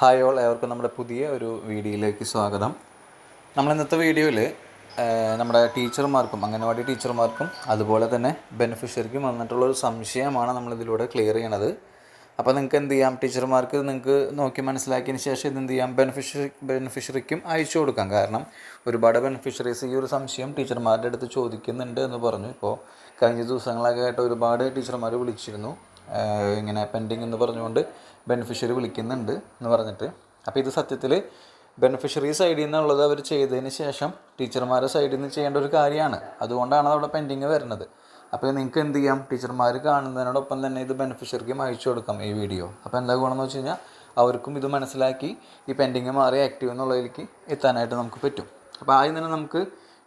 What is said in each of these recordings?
Hi all ഏവർക്കും നമ്മുടെ പുതിയ ഒരു വീഡിയോയിലേക്ക് സ്വാഗതം. നമ്മൾ ഇന്നത്തെ വീഡിയോയിൽ നമ്മുടെ ടീച്ചർമാർക്കും അംഗനവാടി ടീച്ചർമാർക്കും അതുപോലെ തന്നെ ബെനിഫിഷ്യറിക്കും വന്നിട്ടുള്ള ഒരു സംശയമാണ് നമ്മളിതിലൂടെ ക്ലിയർ ചെയ്യണത്. അപ്പോൾ നിങ്ങൾക്ക് എന്ത് ചെയ്യാം? ടീച്ചർമാർക്ക് നിങ്ങൾക്ക് നോക്കി മനസ്സിലാക്കിയതിന് ശേഷം ഇത് എന്ത് ചെയ്യാം? ബെനിഫിഷ്യറി ബെനിഫിഷ്യറിക്കും അയച്ചു കൊടുക്കാം. കാരണം ഒരുപാട് ബെനിഫിഷ്യറീസ് ഈ ഒരു സംശയം ടീച്ചർമാരുടെ അടുത്ത് ചോദിക്കുന്നുണ്ട് എന്ന് പറഞ്ഞു. ഇപ്പോൾ കഴിഞ്ഞ ദിവസങ്ങളൊക്കെ ആയിട്ട് ഒരുപാട് ടീച്ചർമാർ വിളിച്ചിരുന്നു. ഇങ്ങനെ പെൻഡിങ് എന്ന് പറഞ്ഞുകൊണ്ട് ബെനിഫിഷ്യറി വിളിക്കുന്നുണ്ട് എന്ന് പറഞ്ഞിട്ട്. അപ്പോൾ ഇത് സത്യത്തിൽ ബെനിഫിഷ്യറി സൈഡിൽ നിന്നുള്ളത് അവർ ചെയ്തതിന് ശേഷം ടീച്ചർമാരുടെ സൈഡിൽ നിന്ന് ചെയ്യേണ്ട ഒരു കാര്യമാണ്. അതുകൊണ്ടാണ് അവിടെ പെൻഡിങ് വരുന്നത്. അപ്പോൾ നിങ്ങൾക്ക് എന്ത് ചെയ്യാം? ടീച്ചർമാർ കാണുന്നതിനോടൊപ്പം തന്നെ ഇത് ബെനിഫിഷ്യറിക്കും അയച്ചു കൊടുക്കാം ഈ വീഡിയോ അപ്പോൾ എന്താ ഗുണമെന്ന് വെച്ച് കഴിഞ്ഞാൽ അവർക്കും ഇത് മനസ്സിലാക്കി ഈ പെൻഡിങ് മാറി ആക്റ്റീവ് എന്നുള്ളതിലേക്ക് എത്താനായിട്ട് നമുക്ക് പറ്റും. അപ്പോൾ ആദ്യം തന്നെ നമുക്ക്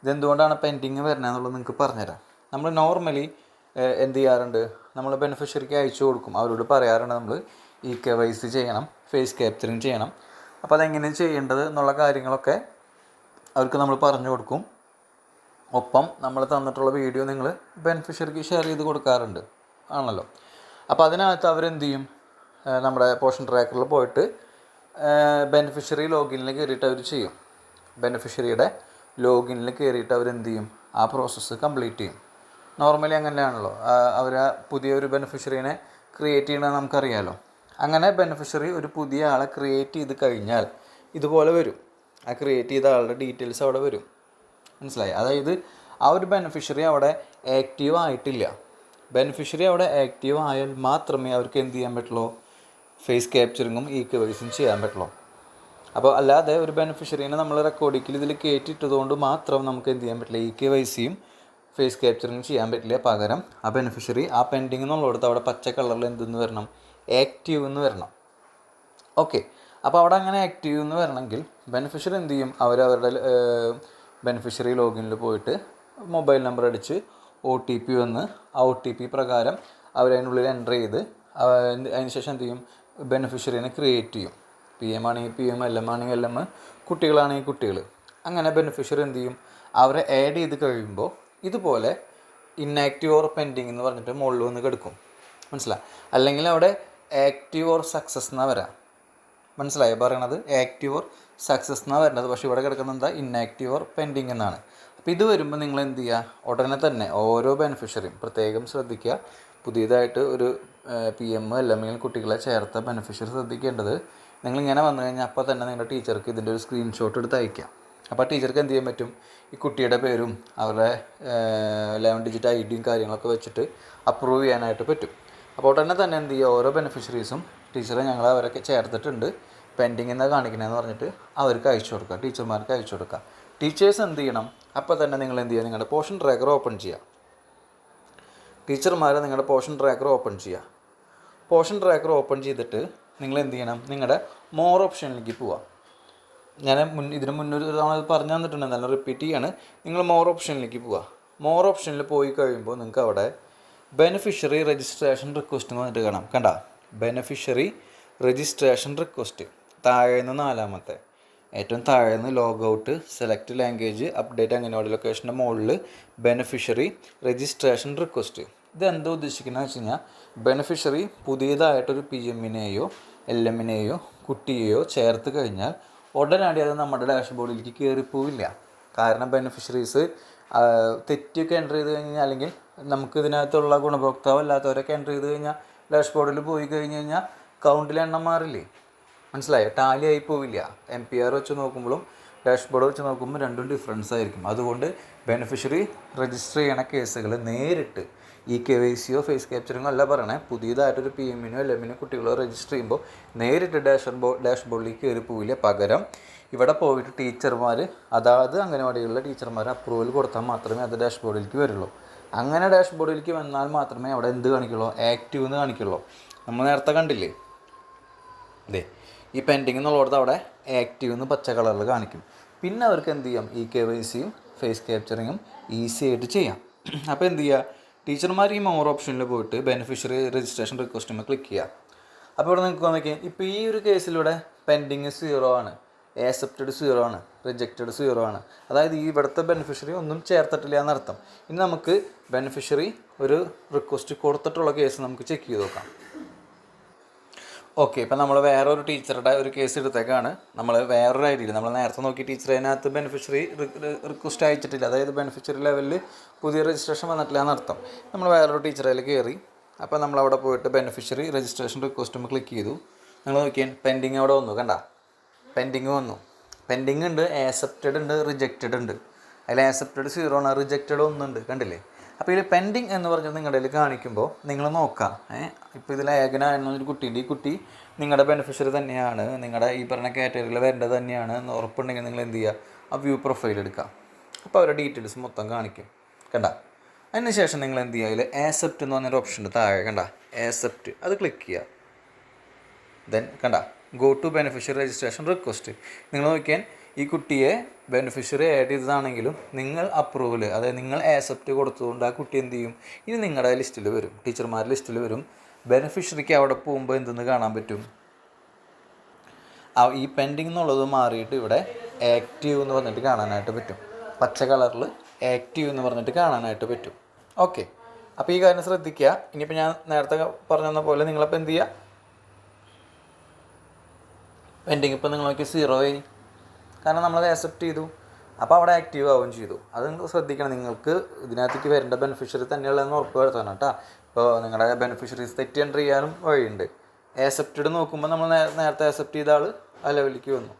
ഇതെന്തുകൊണ്ടാണ് പെൻഡിങ് വരുന്നത് എന്നുള്ളത് നിങ്ങൾക്ക് പറഞ്ഞുതരാം. നമ്മൾ നോർമലി എന്ത് ചെയ്യാറുണ്ട്? നമ്മൾ ബെനിഫിഷ്യറിക്ക് അയച്ചു കൊടുക്കും. അവരോട് പറയാറുണ്ട് നമ്മൾ ഇ കെ വൈ സി ചെയ്യണം ഫേസ് ക്യാപ്ചറിങ് ചെയ്യണം. അപ്പോൾ അതെങ്ങനെ ചെയ്യേണ്ടത് എന്നുള്ള കാര്യങ്ങളൊക്കെ അവർക്ക് നമ്മൾ പറഞ്ഞു കൊടുക്കും. ഒപ്പം നമ്മൾ തന്നിട്ടുള്ള വീഡിയോ നിങ്ങൾ ബെനിഫിഷ്യറിക്ക് ഷെയർ ചെയ്ത് കൊടുക്കാറുണ്ട്. ആണല്ലോ. അപ്പോൾ അതിനകത്ത് അവരെന്ത് ചെയ്യും നമ്മുടെ പോഷൻ ട്രാക്കറിൽ പോയിട്ട് ബെനിഫിഷ്യറി ലോഗിനിൽ കയറിയിട്ട് അവർ ചെയ്യും. ബെനിഫിഷ്യറിയുടെ ലോഗിനിൽ കയറിയിട്ട് അവരെന്ത് ചെയ്യും ആ പ്രോസസ്സ് കംപ്ലീറ്റ് ചെയ്യും. നോർമലി അങ്ങനെയാണല്ലോ. അവർ പുതിയൊരു ബെനിഫിഷ്യറീനെ ക്രിയേറ്റ് ചെയ്യണമെന്ന് നമുക്കറിയാമല്ലോ അങ്ങനെ ബെനിഫിഷ്യറി ഒരു പുതിയ ആളെ ക്രിയേറ്റ് ചെയ്ത് കഴിഞ്ഞാൽ ഇതുപോലെ വരും. ആ ക്രിയേറ്റ് ചെയ്ത ആളുടെ ഡീറ്റെയിൽസ് അവിടെ വരും. മനസ്സിലായി? അതായത് ആ ഒരു ബെനിഫിഷ്യറി അവിടെ ആക്റ്റീവ് ആയിട്ടില്ല. ബെനിഫിഷ്യറി അവിടെ ആക്റ്റീവ് ആയാൽ മാത്രമേ അവർക്ക് എന്ത് ചെയ്യാൻ പറ്റുള്ളൂ? ഫേസ് ക്യാപ്ചറിങ്ങും ഈ കേസും ചെയ്യാൻ പറ്റുള്ളൂ. അപ്പോൾ അല്ലാതെ ഒരു ബെനിഫിഷ്യറിനെ നമ്മൾ റെക്കോർഡിക്കിൽ ഇതിൽ കയറ്റിയിട്ടതുകൊണ്ട് മാത്രം നമുക്ക് എന്ത് ചെയ്യാൻ പറ്റില്ല? ഇ കെ വൈ സിയും ഫേസ് ക്യാപ്ചറിങ് ചെയ്യാൻ പറ്റില്ല. പകരം ആ ബെനിഫിഷ്യറി ആ പെൻഡിങ് എന്നുള്ളിടത്ത് അവിടെ പച്ച കളറിൽ എന്തെന്ന് വരണം? ആക്റ്റീവ് എന്ന് വരണം. ഓക്കെ അപ്പോൾ അവിടെ അങ്ങനെ ആക്റ്റീവ് എന്ന് വരണമെങ്കിൽ ബെനിഫിഷ്യറി എന്ത് ചെയ്യും? അവർ അവരുടെ ബെനിഫിഷ്യറി ലോഗിനിൽ പോയിട്ട് മൊബൈൽ നമ്പർ അടിച്ച് ഒ ടി പി വന്ന് ആ ഒ ടി പി പ്രകാരം അവരതിനുള്ളിൽ എന്റർ ചെയ്ത് അതിന് ശേഷം എന്ത് ചെയ്യും? ബെനിഫിഷ്യറിനെ ക്രിയേറ്റ് ചെയ്യും. പി എം ആണെങ്കിൽ പി എം എൽ എം ആണെങ്കിൽ എൽ എം കുട്ടികളാണെങ്കിൽ കുട്ടികൾ അങ്ങനെ ബെനിഫിഷ്യറി എന്ത് ചെയ്യും? അവരെ ആഡ് ചെയ്ത് കഴിയുമ്പോൾ ഇതുപോലെ ഇന്നാക്റ്റീവ് ഓർ പെൻഡിങ് എന്ന് പറഞ്ഞിട്ട് മുകളിൽ വന്ന് കിടക്കും. മനസ്സിലായി അല്ലെങ്കിൽ അവിടെ ആക്റ്റീവ് ഓർ സക്സസ് എന്നാ വരാം. മനസ്സിലായി പറയണത്? ആക്റ്റീവ് ഓർ സക്സസ് എന്നാണ് വരുന്നത് പക്ഷേ ഇവിടെ കിടക്കുന്നത് എന്താ? ഇന്നാക്റ്റീവ് ഓർ പെൻഡിങ് എന്നാണ്. അപ്പോൾ ഇത് വരുമ്പോൾ നിങ്ങൾ എന്ത് ചെയ്യുക ഉടനെ തന്നെ ഓരോ ബെനിഫിഷ്യറിയും പ്രത്യേകം ശ്രദ്ധിക്കുക. പുതിയതായിട്ട് ഒരു പി എം അല്ലെങ്കിൽ കുട്ടികളെ ചേർത്ത ബെനിഫിഷ്യറി ശ്രദ്ധിക്കേണ്ടത് നിങ്ങളിങ്ങനെ വന്നു കഴിഞ്ഞാൽ അപ്പോൾ തന്നെ നിങ്ങളുടെ ടീച്ചർക്ക് ഇതിന്റെ ഒരു സ്ക്രീൻഷോട്ട് എടുത്ത് അയക്കാം അപ്പോൾ ടീച്ചർക്ക് എന്ത് ചെയ്യാൻ പറ്റും? ഈ കുട്ടിയുടെ പേരും അവരുടെ ലെവൻ ഡിജിറ്റ് ഐ ഡിയും കാര്യങ്ങളൊക്കെ വെച്ചിട്ട് അപ്രൂവ് ചെയ്യാനായിട്ട് പറ്റും. അപ്പോൾ ഉടനെ തന്നെ എന്ത് ചെയ്യുക? ഓരോ ബെനിഫിഷ്യറീസും ടീച്ചറെ ഞങ്ങൾ അവരൊക്കെ ചേർത്തിട്ടുണ്ട്. പെൻഡിങ് എന്നാൽ കാണിക്കണമെന്ന് പറഞ്ഞിട്ട് അവർക്ക് അയച്ചു കൊടുക്കുക. ടീച്ചർമാർക്ക് അയച്ചു കൊടുക്കുക. ടീച്ചേഴ്സ് എന്ത് ചെയ്യണം? അപ്പോൾ തന്നെ നിങ്ങൾ എന്ത് ചെയ്യുക? നിങ്ങളുടെ പോർഷൻ ട്രാക്കർ ഓപ്പൺ ചെയ്യുക. ടീച്ചർമാർ നിങ്ങളുടെ പോർഷൻ ട്രാക്കർ ഓപ്പൺ ചെയ്യുക. പോർഷൻ ട്രാക്കർ ഓപ്പൺ ചെയ്തിട്ട് നിങ്ങൾ എന്ത് ചെയ്യണം? നിങ്ങളുടെ മോർ ഓപ്ഷനിലേക്ക് പോവുക. ഞാൻ മുൻ ഇതിന് മുന്നൊരു തവണ പറഞ്ഞു തന്നിട്ടുണ്ട്. എന്നാലും റിപ്പീറ്റ് ചെയ്യാണ്. നിങ്ങൾ മോർ ഓപ്ഷനിലേക്ക് പോവുക. മോർ ഓപ്ഷനിൽ പോയി കഴിയുമ്പോൾ നിങ്ങൾക്ക് അവിടെ ബെനിഫിഷ്യറി രജിസ്ട്രേഷൻ റിക്വസ്റ്റ് എന്ന് പറഞ്ഞിട്ട് കാണാം. കണ്ട? ബെനിഫിഷ്യറി രജിസ്ട്രേഷൻ റിക്വസ്റ്റ് താഴെ നാലാമത്തെ. ഏറ്റവും താഴെ നിന്ന് log out select language update അങ്ങനെയുള്ള ലൊക്കേഷന്റെ മുകളിൽ ബെനിഫിഷ്യറി രജിസ്ട്രേഷൻ റിക്വസ്റ്റ് ഇത് എന്താ ഉദ്ദേശിക്കുന്നത് വെച്ച് കഴിഞ്ഞാൽ ബെനിഫിഷ്യറി പുതിയതായിട്ടൊരു പി എമ്മിനെയോ എൽ എമ്മിനെയോ കുട്ടിയെയോ ചേർത്ത് കഴിഞ്ഞാൽ ഉടനടി അത് നമ്മുടെ ഡാഷ്ബോർഡിലേക്ക് കയറിപ്പോവില്ല കാരണം ബെനിഫിഷ്യറീസ് തെറ്റൊക്കെ എന്റർ ചെയ്ത് കഴിഞ്ഞാൽ അല്ലെങ്കിൽ നമുക്ക് ഇതിനകത്തുള്ള ഗുണഭോക്താവ് അല്ലാത്തവരൊക്കെ എന്റർ ചെയ്ത് കഴിഞ്ഞാൽ ഡാഷ്ബോർഡിൽ പോയി കഴിഞ്ഞ് കഴിഞ്ഞാൽ കൗണ്ടിൽ എണ്ണം മാറില്ലേ? മനസ്സിലായോ? ടാലി ആയി പോവില്ല. എം പി ആർ വെച്ച് നോക്കുമ്പോഴും ഡാഷ്ബോർഡ് വെച്ച് നോക്കുമ്പോൾ രണ്ടും ഡിഫറൻസ് ആയിരിക്കും. അതുകൊണ്ട് ബെനിഫിഷ്യറി രജിസ്റ്റർ ചെയ്യണ കേസുകൾ നേരിട്ട് ഈ കെ വൈ സിയോ ഫേസ് ക്യാപ്ചറിങ്ങോ അല്ല പറയണേ. പുതിയതായിട്ടൊരു പി എമ്മിനോ എൽ എമ്മിനോ കുട്ടികളോ രജിസ്റ്റർ ചെയ്യുമ്പോൾ നേരിട്ട് ഡാഷ് ബോ ഡാഷ്ബോർഡിലേക്ക് കയറി പോവില്ല പകരം. ഇവിടെ പോയിട്ട് ടീച്ചർമാർ അതാത് അംഗനവാടികളിലെ ടീച്ചർമാർ അപ്രൂവൽ കൊടുത്താൽ മാത്രമേ അത് ഡാഷ് ബോർഡിലേക്ക് വരുള്ളൂ. അങ്ങനെ ഡാഷ് ബോർഡിലേക്ക് വന്നാൽ മാത്രമേ അവിടെ എന്ത് കാണിക്കുള്ളൂ? ആക്റ്റീവ് എന്ന് കാണിക്കുള്ളൂ. നമ്മൾ നേരത്തെ കണ്ടില്ലേ? അതെ ഈ പെൻഡിങ് എന്നുള്ളടത്ത് അവിടെ ആക്റ്റീവ് എന്ന് പച്ച കളറിൽ കാണിക്കും. പിന്നെ അവർക്ക് എന്ത് ചെയ്യാം? ഈ കെ വൈ സിയും ഫേസ് ക്യാപ്ചറിങ്ങും ഈസി ആയിട്ട് ചെയ്യാം. അപ്പോൾ എന്ത് ചെയ്യുക ടീച്ചർമാർ ഈ മോർ ഓപ്ഷനിൽ പോയിട്ട് ബെനിഫിഷ്യറി രജിസ്ട്രേഷൻ റിക്വസ്റ്റുമ്പോൾ ക്ലിക്ക് ചെയ്യുക അപ്പോൾ ഇവിടെ നിങ്ങൾക്ക് നോക്കിയാൽ ഇപ്പോൾ ഈ ഒരു കേസിലൂടെ പെൻഡിങ് സീറോ ആണ്. ആക്സെപ്റ്റഡ് സീറോ ആണ്. റിജക്റ്റഡ് സീറോ ആണ്. അതായത് ഈ ഇവിടുത്തെ ബെനിഫിഷ്യറി ഒന്നും ചേർത്തിട്ടില്ല എന്നർത്ഥം. ഇനി നമുക്ക് ബെനിഫിഷ്യറി ഒരു റിക്വസ്റ്റ് കൊടുത്തിട്ടുള്ള കേസ് നമുക്ക് ചെക്ക് ചെയ്ത് നോക്കാം. ഓക്കെ ഇപ്പം നമ്മൾ വേറൊരു ടീച്ചറുടെ ഒരു കേസ് എടുത്തേക്കാണ്. നമ്മൾ വേറൊരു ഐ ഡിയിൽ നമ്മൾ നേരത്തെ നോക്കി ടീച്ചർ അതിനകത്ത് ബെനിഫിഷ്യറി റിക്വസ്റ്റ് അയച്ചിട്ടില്ല. അതായത് ബെനിഫിഷ്യറി ലെവലിൽ പുതിയ രജിസ്ട്രേഷൻ വന്നിട്ടില്ല എന്നർത്ഥം. നമ്മൾ വേറൊരു ടീച്ചറിൽ കയറി അപ്പോൾ നമ്മൾ അവിടെ പോയിട്ട് ബെനിഫിഷ്യറി രജിസ്ട്രേഷൻ റിക്വസ്റ്റും ക്ലിക്ക് ചെയ്തു. നിങ്ങൾ നോക്കിയാൽ പെൻഡിങ് അവിടെ വന്നു കണ്ട? പെൻഡിങ് വന്നു. പെൻഡിങ് ഉണ്ട് ആക്സെപ്റ്റഡ് ഉണ്ട് റിജക്റ്റഡ് ഉണ്ട്. അതിൽ ആക്സെപ്റ്റഡ് സീറോ ആണ് റിജക്റ്റഡ് ഒന്നുണ്ട് കണ്ടില്ലേ? അപ്പോൾ ഇതിൽ പെൻഡിങ് എന്ന് പറഞ്ഞത് നിങ്ങളുടെ കയ്യിൽ കാണിക്കുമ്പോൾ നിങ്ങൾ നോക്കാം. ഏഹ് ഇപ്പോൾ ഇതിൽ ഏകന എന്നൊരു കുട്ടിയുണ്ട് ഈ കുട്ടി നിങ്ങളുടെ ബെനിഫിഷ്യറി തന്നെയാണ്. നിങ്ങളുടെ ഈ പറഞ്ഞ കാറ്റഗറിയിൽ വരേണ്ടത് തന്നെയാണ് എന്ന് ഉറപ്പുണ്ടെങ്കിൽ നിങ്ങൾ എന്ത് ചെയ്യുക ആ വ്യൂ പ്രൊഫൈൽ എടുക്കുക അപ്പോൾ അവരുടെ ഡീറ്റെയിൽസ് മൊത്തം കാണിക്കും. കണ്ട? അതിന് ശേഷം നിങ്ങൾ എന്ത് ചെയ്യുക അതിൽ ആസെപ്റ്റ് എന്ന് പറഞ്ഞൊരു ഓപ്ഷൻ ഉണ്ട് താഴെ. കണ്ട? ആസെപ്റ്റ് അത് ക്ലിക്ക് ചെയ്യുക ദെൻ കണ്ട? Go to beneficiary registration request നിങ്ങൾ നോക്കിയാൽ ഈ കുട്ടിയെ ബെനിഫിഷ്യറി ആഡ് ചെയ്തതാണെങ്കിലും നിങ്ങൾ അപ്രൂവൽ അതായത് നിങ്ങൾ ആക്സെപ്റ്റ് കൊടുത്തതുകൊണ്ട് ആ കുട്ടി എന്ത് ചെയ്യും? ഇനി നിങ്ങളുടെ ലിസ്റ്റിൽ വരും. ടീച്ചർമാരുടെ ലിസ്റ്റിൽ വരും. ബെനിഫിഷ്യറിക്ക് അവിടെ പോകുമ്പോൾ എന്തെന്ന് കാണാൻ പറ്റും? ഈ പെൻഡിങ് എന്നുള്ളത് മാറിയിട്ട് ഇവിടെ ആക്റ്റീവ് എന്ന് പറഞ്ഞിട്ട് കാണാനായിട്ട് പറ്റും. പച്ച കളറിൽ ആക്റ്റീവ് എന്ന് പറഞ്ഞിട്ട് കാണാനായിട്ട് പറ്റും. ഓക്കെ അപ്പോൾ ഈ കാര്യം ശ്രദ്ധിക്കുക ഇനിയിപ്പോൾ ഞാൻ നേരത്തെ പറഞ്ഞ പോലെ നിങ്ങളപ്പോൾ എന്ത് ചെയ്യുക പെൻഡിങ് ഇപ്പോൾ നിങ്ങൾ നോക്കി സീറോ ആയി. കാരണം നമ്മളത് അക്സെപ്റ്റ് ചെയ്തു. അപ്പോൾ അവിടെ ആക്റ്റീവ് ആവുകയും ചെയ്തു. അത് നിങ്ങൾ ശ്രദ്ധിക്കണം. നിങ്ങൾക്ക് ഇതിനകത്തേക്ക് വരേണ്ട ബെനിഫിഷ്യറി തന്നെയുള്ളതെന്ന് ഉറപ്പ് വരുത്തണം കേട്ടോ. ഇപ്പോൾ നിങ്ങളുടെ ബെനിഫിഷ്യറീസ് തെറ്റി എന്റർ ചെയ്യാനും വഴിയുണ്ട്. ആക്സെപ്റ്റഡ് നോക്കുമ്പോൾ നമ്മൾ നേരത്തെ ആക്സെപ്റ്റ് ചെയ്ത ആൾ ആ ലെവലിലേക്ക് വന്നു.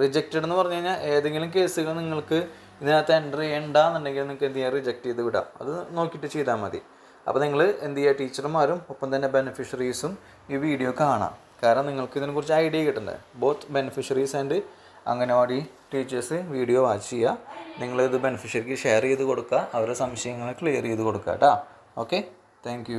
റിജക്റ്റഡ് എന്ന് പറഞ്ഞു കഴിഞ്ഞാൽ ഏതെങ്കിലും കേസുകൾ നിങ്ങൾക്ക് ഇതിനകത്ത് എന്റർ ചെയ്യണ്ടെന്നുണ്ടെങ്കിൽ നിങ്ങൾക്ക് എന്ത് ചെയ്യാം? റിജക്റ്റ് ചെയ്ത് വിടാം. അത് നോക്കിയിട്ട് ചെയ്താൽ മതി. അപ്പോൾ നിങ്ങൾ എന്ത് ചെയ്യുക ടീച്ചർമാരും ഒപ്പം തന്നെ ബെനിഫിഷ്യറീസും ഈ വീഡിയോ കാണാം. കാരണം നിങ്ങൾക്ക് ഇതിനെക്കുറിച്ച് ഐഡിയ കിട്ടണ്ടേ? Both beneficiaries and anganwadi teachers video watch ചെയ്യുക. നിങ്ങളിത് ബെനിഫിഷ്യറിക്ക് ഷെയർ ചെയ്ത് കൊടുക്കുക. അവരുടെ സംശയങ്ങൾ ക്ലിയർ ചെയ്ത് കൊടുക്കുക കേട്ടോ. Okay thank